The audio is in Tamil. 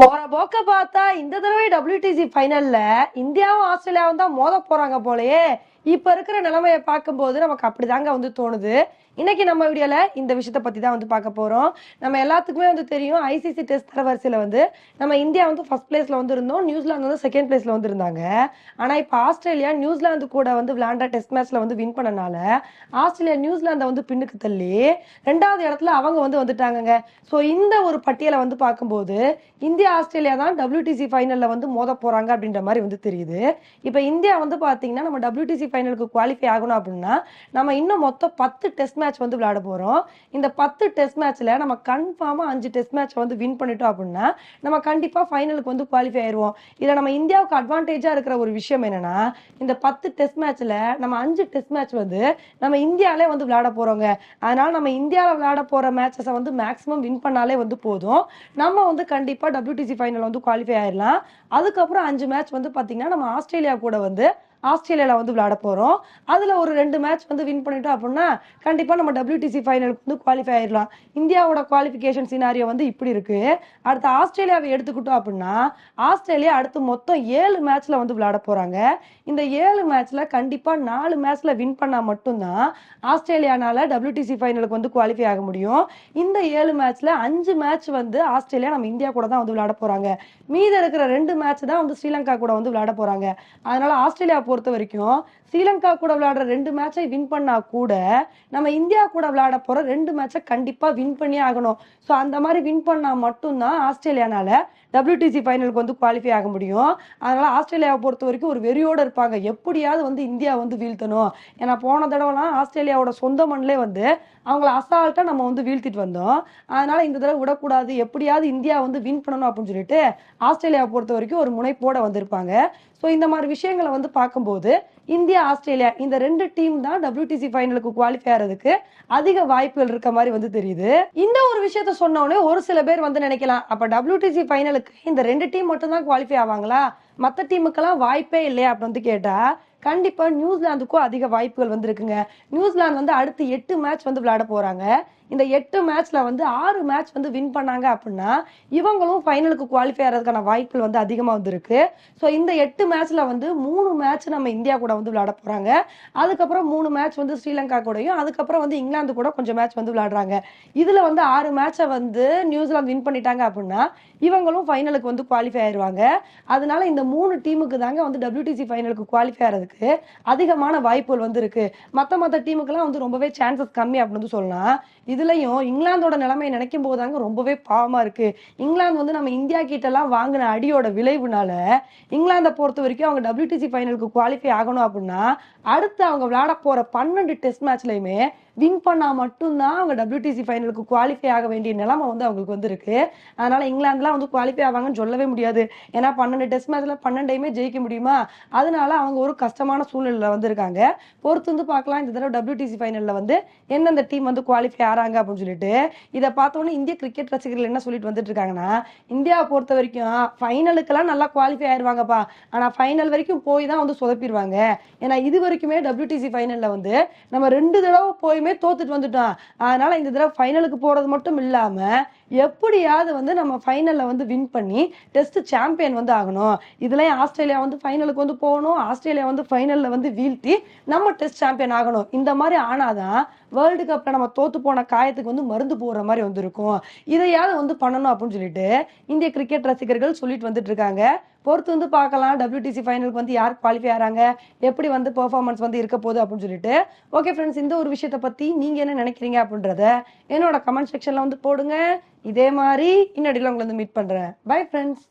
போற போக்க பார்த்தா இந்த தடவை டபிள்யூடிசி ஃபைனல்ல இந்தியாவும் ஆஸ்திரேலியாவும் தான் மோத போறாங்க போலயே. இப்ப இருக்கிற நிலைமையை பார்க்கும்போது நமக்கு அப்படிதாங்க வந்து தோணுது. இன்னைக்கு நம்ம வீடியோல இந்த விஷயத்த பத்தி தான் வந்து பார்க்க போறோம். நம்ம எல்லாத்துக்குமே வந்து தெரியும் ஐசிசி டெஸ்ட் தரவரிசையில வந்து நம்ம இந்தியா வந்து ஃபர்ஸ்ட் பிளேஸ்ல வந்து இருந்தோம் நியூசிலாந்து வந்து செகண்ட் பிளேஸ்ல வந்து இருந்தாங்க. ஆனா இப்ப ஆஸ்திரேலியா நியூசிலாந்து கூட வந்து விளையாண்ட டெஸ்ட் மேட்ச்ல வந்து வின் பண்ணனால ஆஸ்திரேலியா நியூசிலாந்தை வந்து பின்னுக்கு தள்ளி ரெண்டாவது இடத்துல அவங்க வந்து வந்துட்டாங்கங்க. ஸோ இந்த ஒரு பட்டியலை வந்து பார்க்கும்போது இந்தியா ஆஸ்திரேலியா தான் டபிள்யூடிசி ஃபைனலில் வந்து மோத போறாங்க அப்படின்ற மாதிரி வந்து தெரியுது. இப்போ இந்தியா வந்து பார்த்தீங்கன்னா நம்ம டபிள்யூடிசி ஃபைனலுக்கு குவாலிஃபை ஆகணும் அப்படின்னா நம்ம இன்னும் மொத்தம் பத்து டெஸ்ட் மேட்ச் வந்து விளையாட போறோம். இந்த பத்து டெஸ்ட் மேட்ச்சில் நம்ம கன்ஃபார்மாக அஞ்சு டெஸ்ட் மேட்ச் வந்து வின் பண்ணிட்டோம் அப்படின்னா நம்ம கண்டிப்பாக ஃபைனலுக்கு வந்து குவாலிஃபை ஆயிடுவோம் இதில் நம்ம இந்தியாவுக்கு அட்வான்டேஜாக இருக்கிற ஒரு விஷயம் என்னன்னா இந்த பத்து டெஸ்ட் மேட்ச்சில் நம்ம அஞ்சு டெஸ்ட் மேட்ச் வந்து நம்ம இந்தியாவிலே வந்து விளையாட போகிறோங்க அதனால் நம்ம இந்தியாவில் விளையாட போகிற மேட்சஸை வந்து மேக்ஸிமம் வின் பண்ணாலே வந்து போதும். நம்ம வந்து கண்டிப்பா டபிள்யூடிசி ஃபைனல் வந்து குவாலிஃபை ஆயிடலாம் அதுக்கப்புறம் அஞ்சு மேட்ச் வந்து பாத்தீங்கன்னா நம்ம ஆஸ்திரேலியா கூட வந்து ஆஸ்திரேலியாவில் வந்து விளையாட போகிறோம் அதில் ஒரு ரெண்டு மேட்ச் வந்து வின் பண்ணிட்டோம் அப்படின்னா கண்டிப்பாக நம்ம டபிள்யூடிசி ஃபைனலுக்கு வந்து குவாலிஃபை ஆயிடலாம். இந்தியாவோட குவாலிஃபிகேஷன் சினாரியோ வந்து இப்படி இருக்குது அடுத்து ஆஸ்திரேலியாவை எடுத்துக்கிட்டோம் அப்படின்னா ஆஸ்திரேலியா அடுத்து மொத்தம் ஏழு மேட்ச்சில் வந்து விளையாட போகிறாங்க இந்த ஏழு மேட்ச்சில் கண்டிப்பாக நாலு மேட்ச்சில் வின் பண்ணால் மட்டும்தான் ஆஸ்திரேலியானால டபிள்யூடிசி ஃபைனலுக்கு வந்து குவாலிஃபை ஆக முடியும். இந்த ஏழு மேட்ச்சில் அஞ்சு மேட்ச் வந்து ஆஸ்திரேலியா நம்ம இந்தியா கூட தான் வந்து விளையாட போகிறாங்க மீதி இருக்கிற ரெண்டு மேட்ச் தான் வந்து ஸ்ரீலங்கா கூட வந்து விளையாட போகிறாங்க அதனால ஆஸ்திரேலியா பொறுத்த வரைக்கும் ஸ்ரீலங்கா கூட விளையாடுற ரெண்டு மேட்சை வின் பண்ணா கூட நம்ம இந்தியா கூட விளையாட போற ரெண்டு மேட்சை கண்டிப்பா வின் பண்ணியே ஆகணும். ஸோ அந்த மாதிரி வின் பண்ணா மட்டும்தான் ஆஸ்திரேலியானால டபிள்யூடிசி ஃபைனலுக்கு வந்து குவாலிஃபை ஆக முடியும். அதனால ஆஸ்திரேலியாவை பொறுத்த வரைக்கும் ஒரு வெறியோட இருப்பாங்க. எப்படியாவது வந்து இந்தியா வந்து வீழ்த்தணும். ஏன்னா போன தடவைலாம் ஆஸ்திரேலியாவோட சொந்த மண்ணிலே வந்து அவங்கள அசால்ட்டாக நம்ம வந்து வீழ்த்திட்டு வந்தோம். அதனால இந்த தடவை விடக்கூடாது. எப்படியாவது இந்தியா வந்து வின் பண்ணணும் அப்படின்னு சொல்லிட்டு ஆஸ்திரேலியாவை பொறுத்த வரைக்கும் ஒரு முனைப்போட வந்திருப்பாங்க. ஸோ இந்த மாதிரி விஷயங்களை வந்து பார்க்கும்போது இந்தியா ஆஸ்திரேலியா இந்த ரெண்டு டீம் தான் டபிள்யூடிசி ஃபைனலுக்கு குவாலிஃபை ஆகிறதுக்கு அதிக வாய்ப்புகள் இருக்க மாதிரி வந்து தெரியுது. இந்த ஒரு விஷயத்த சொன்னோடனே ஒரு சில பேர் வந்து நினைக்கலாம். அப்போ டபிள்யூடிசி ஃபைனலுக்கு இந்த ரெண்டு டீம் மட்டும்தான் குவாலிஃபை ஆவாங்களா? மற்ற டீமுக்கெல்லாம் வாய்ப்பே இல்லையா அப்படின்னு வந்து கேட்டா கண்டிப்பா நியூசிலாந்துக்கும் அதிக வாய்ப்புகள் வந்து இருக்குங்க நியூசிலாந்து வந்து அடுத்து எட்டு மேட்ச் வந்து விளையாட போறாங்க. இந்த எட்டு மேட்ச்ல வந்து ஆறு மேட்ச் வந்து வின் பண்ணாங்க அப்படின்னா இவங்களும் ஃபைனலுக்கு குவாலிஃபை ஆகிறதுக்கான வாய்ப்புகள் வந்து அதிகமாக வந்துருக்கு. ஸோ இந்த எட்டு மேட்ச்ல வந்து மூணு மேட்ச் நம்ம இந்தியா கூட வந்து விளையாட போறாங்க. அதுக்கப்புறம் மூணு மேட்ச் வந்து ஸ்ரீலங்கா கூடயும் அதுக்கப்புறம் வந்து இங்கிலாந்து கூட கொஞ்சம் மேட்ச் வந்து விளையாடுறாங்க. இதுல வந்து ஆறு மேட்சை வந்து நியூசிலாந்து வின் பண்ணிட்டாங்க அப்படின்னா இவங்களும் ஃபைனலுக்கு வந்து குவாலிஃபை ஆயிருவாங்க. அதனால இந்த மூணு டீமுக்கு தாங்க வந்து டபிள்யூடிசி ஃபைனலுக்கு குவாலிஃபை ஆகிறதுக்கு அதிகமான வாய்ப்புகள் வந்து இருக்கு மற்ற மற்ற டீமுக்கெல்லாம் வந்து ரொம்பவே சான்சஸ் கம்மி அப்படின்னு வந்து சொல்லலாம். இதுலயும் இங்கிலாந்தோட நிலைமையை நினைக்கும் போதாங்க ரொம்பவே பாவமா இருக்கு. இங்கிலாந்து வந்து நம்ம இந்தியா கிட்ட எல்லாம் வாங்கின அடியோட விளைவுனால இங்கிலாந்தை பொறுத்த வரைக்கும் அவங்க டபிள்யூடிசி ஃபைனலுக்கு குவாலிஃபை ஆகணும் அப்படின்னா அடுத்து அவங்க விளையாட போற பன்னெண்டு டெஸ்ட் மேட்ச்லயுமே வின் பண்ணா மட்டும்தான் அவங்க டபிள்யூடிசி ஃபைனலுக்கு குவாலிஃபை ஆக வேண்டிய நிலைமை வந்து அவங்களுக்கு வந்து இருக்கு அதனால இங்கிலாந்துலாம் வந்து குவாலிஃபை ஆவாங்கன்னு சொல்லவே முடியாது. ஏன்னா பன்னெண்டு டெஸ்ட் மேட்ச்ல பன்னெண்டையுமே ஜெயிக்க முடியுமா? அதனால அவங்க ஒரு கஷ்டமான சூழ்நிலையில வந்து இருக்காங்க பொறுத்து வந்து பார்க்கலாம். இந்த தடவை டபிள்யூடிசி ஃபைனல்ல வந்து எந்தெந்த டீம் வந்து குவாலிஃபை ஆறாங்க அப்படின்னு சொல்லிட்டு இதை பார்த்தோன்னே இந்திய கிரிக்கெட் ரசிகர்கள் என்ன சொல்லிட்டு வந்துட்டு இருக்காங்கன்னா இந்தியாவை பொறுத்த வரைக்கும் ஃபைனலுக்கெல்லாம் நல்லா குவாலிஃபை ஆயிடுவாங்கப்பா ஆனா ஃபைனல் வரைக்கும் போய் தான் வந்து சொதப்பிடுவாங்க. ஏன்னா இது வரைக்குமே டபிள்யூடிசி ஃபைனல்ல வந்து நம்ம ரெண்டு தடவை போயுமே தோத்துட்டு வந்துட்டோம். அதனால இந்த தடவை ஃபைனலுக்கு போறது மட்டும் இல்லாம எப்படியாவது வந்து நம்ம ஃபைனலில் வந்து வின் பண்ணி டெஸ்ட் சாம்பியன் வந்து ஆகணும். இதுலேயும் ஆஸ்திரேலியா வந்து ஃபைனலுக்கு வந்து போகணும். ஆஸ்திரேலியா வந்து ஃபைனல்ல வந்து வீழ்த்தி நம்ம டெஸ்ட் சாம்பியன் ஆகணும். இந்த மாதிரி ஆனாதான் வேர்ல்டு கப்பில் நம்ம தோத்து போன காயத்துக்கு வந்து மருந்து போடுற மாதிரி வந்திருக்கும். இதையாவது வந்து பண்ணணும் அப்படின்னு சொல்லிட்டு இந்திய கிரிக்கெட் ரசிகர்கள் சொல்லிட்டு வந்துட்டு இருக்காங்க பொறுத்து வந்து பார்க்கலாம். டபிள்யூடிசி ஃபைனலுக்கு வந்து யார் குவாலிஃபை ஆகிறாங்க எப்படி வந்து பெர்ஃபார்மன்ஸ் வந்து இருக்க போகுது அப்படின்னு சொல்லிட்டு. ஓகே ஃப்ரெண்ட்ஸ் இந்த ஒரு விஷயத்தை பற்றி நீங்கள் என்ன நினைக்கிறீங்க அப்படின்றத என்னோட கமெண்ட் செக்ஷனில் வந்து போடுங்க. இதே மாதிரி இன்னடியில் உங்களை வந்து மீட் பண்ணுறேன் பை ஃப்ரெண்ட்ஸ்